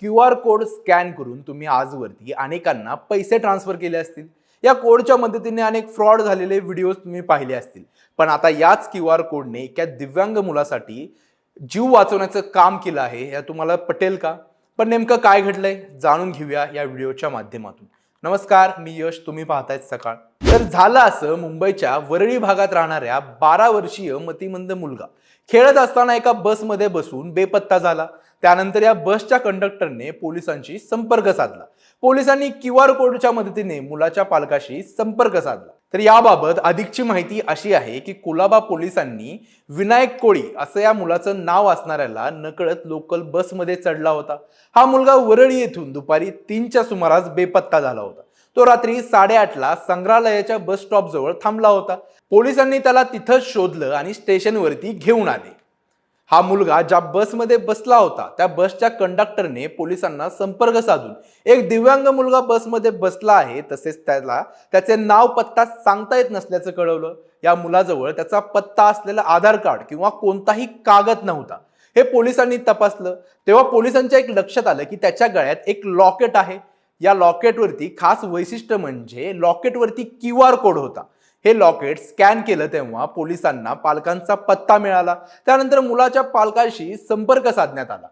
Q R code scan करून तुम्ही आजवरती अनेकांना पैसे ट्रान्सफर केले असतील. या कोडच्या मदतीने अनेक फ्रॉड झालेले व्हिडिओज तुम्ही पाहिले असतील. पण आता याच क्यू आर कोडने एका दिव्यांग मुलासाठी जीव वाचवण्याचं काम केलं आहे. हे तुम्हाला पटेल का? पण नेमकं काय घडलंय जाणून घेऊया या व्हिडिओच्या माध्यमातून. नमस्कार मी यश. तुम्ही पाहतायत सकाळ. तर झालं असं मुंबईच्या वरळी भागात राहणाऱ्या बारा वर्षीय मतिमंद मुलगा. खेळत असताना एका बसमध्ये बसून बेपत्ता झाला. त्यानंतर या बसच्या कंडक्टरने पोलिसांशी संपर्क साधला. पोलिसांनी क्यू आर कोडच्या मदतीने मुलाच्या पालकाशी संपर्क साधला. तर याबाबत अधिकची माहिती अशी आहे की कुलाबा पोलिसांनी विनायक कोळी असं या मुलाचं नाव असणाऱ्याला नकळत लोकल बसमध्ये चढला होता. हा मुलगा वरळी येथून दुपारी तीनच्या सुमारास बेपत्ता झाला होता. तो रात्री साडेआठला संग्रहालयाच्या बस स्टॉप जवळ थांबला होता. पोलिसांनी त्याला तिथंच शोधलं आणि स्टेशनवरती घेऊन आले. हा मुलगा ज्या बसमध्ये बसला होता त्या बसच्या कंडक्टरने पोलिसांना संपर्क साधून एक दिव्यांग मुलगा बसमध्ये बसला आहे तसेच त्याला त्याचे नाव पत्ता सांगता येत नसल्याचं कळवलं. या मुलाजवळ त्याचा पत्ता असलेला आधार कार्ड किंवा कोणताही कागद नव्हता. हे पोलिसांनी तपासलं. तेव्हा पोलिसांच्या एक लक्षात आलं की त्याच्या गळ्यात एक लॉकेट आहे. या लॉकेटवरती खास वैशिष्ट्य म्हणजे लॉकेटवरती क्यू आर कोड होता. हे लॉकेट स्कॅन केलं तेव्हा पोलिसांना पालकांचा पत्ता मिळाला. त्यानंतर मुलाच्या पालकांशी संपर्क साधण्यात आला.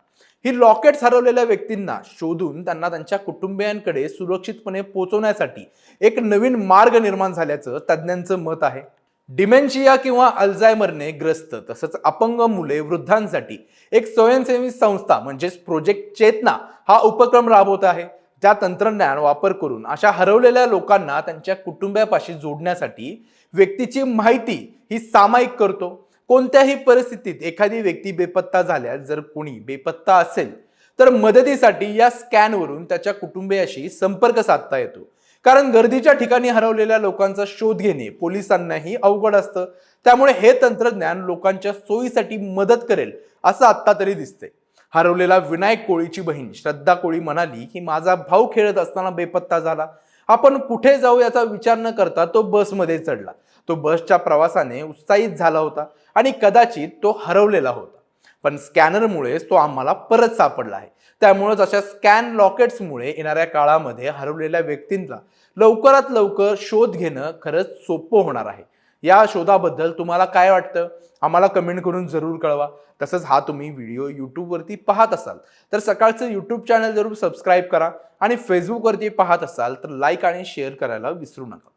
ही लॉकेट्स हरवलेल्या व्यक्तींना शोधून त्यांना त्यांच्या कुटुंबियांकडे सुरक्षितपणे पोहोचवण्यासाठी एक नवीन मार्ग निर्माण झाल्याचं तज्ज्ञांचं मत आहे. डिमेन्शिया किंवा अल्झायमरने ग्रस्त तसंच अपंग मुले वृद्धांसाठी एक स्वयंसेवी संस्था म्हणजेच प्रोजेक्ट चेतना हा उपक्रम राबवत आहे. ज्या तंत्रज्ञान वापर करून अशा हरवलेल्या लोकांना त्यांच्या कुटुंबापाशी जोडण्यासाठी व्यक्तीची माहिती ही सामायिक करतो. कोणत्याही परिस्थितीत एखादी व्यक्ती बेपत्ता झाल्यास जर कोणी बेपत्ता असेल तर मदतीसाठी या स्कॅनवरून त्याच्या कुटुंबियाशी संपर्क साधता येतो. कारण गर्दीच्या ठिकाणी हरवलेल्या लोकांचा शोध घेणे पोलिसांनाही अवघड असतं. त्यामुळे हे तंत्रज्ञान लोकांच्या सोयीसाठी मदत करेल असं आत्ता तरी दिसतंय. हरवलेला विनायक कोळीची बहीण. श्रद्धा कोळी म्हणाली की माझा भाऊ खेळत असताना बेपत्ता झाला. आपण कुठे जाऊ याचा विचार न करता तो बसमध्ये चढला. तो बसच्या प्रवासाने उत्साहित झाला होता आणि कदाचित तो हरवलेला होता. पण स्कॅनरमुळेच तो आम्हाला परत सापडला आहे. त्यामुळेच अशा स्कॅन लॉकेट्समुळे येणाऱ्या काळामध्ये हरवलेल्या व्यक्तींना लवकरात लवकर शोध घेणं खरंच सोपं होणार आहे. या शोधाबद्दल तुम्हाला काय वाटतं? आम्हाला कमेंट करून जरूर कळवा. तसंच हा तुम्ही व्हिडिओ यूट्यूबवरती पाहत असाल तर सकाळचं यूट्यूब चॅनल जरूर सबस्क्राईब करा आणि फेसबुकवरती पाहत असाल तर लाईक आणि शेअर करायला विसरू नका.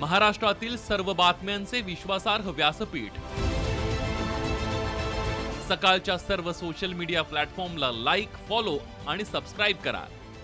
महाराष्ट्रातील सर्व बातम्यांचे विश्वासार्ह व्यासपीठ. सकाळच्या सर्व सोशल मीडिया प्लॅटफॉर्मला लाईक फॉलो आणि सबस्क्राईब करा.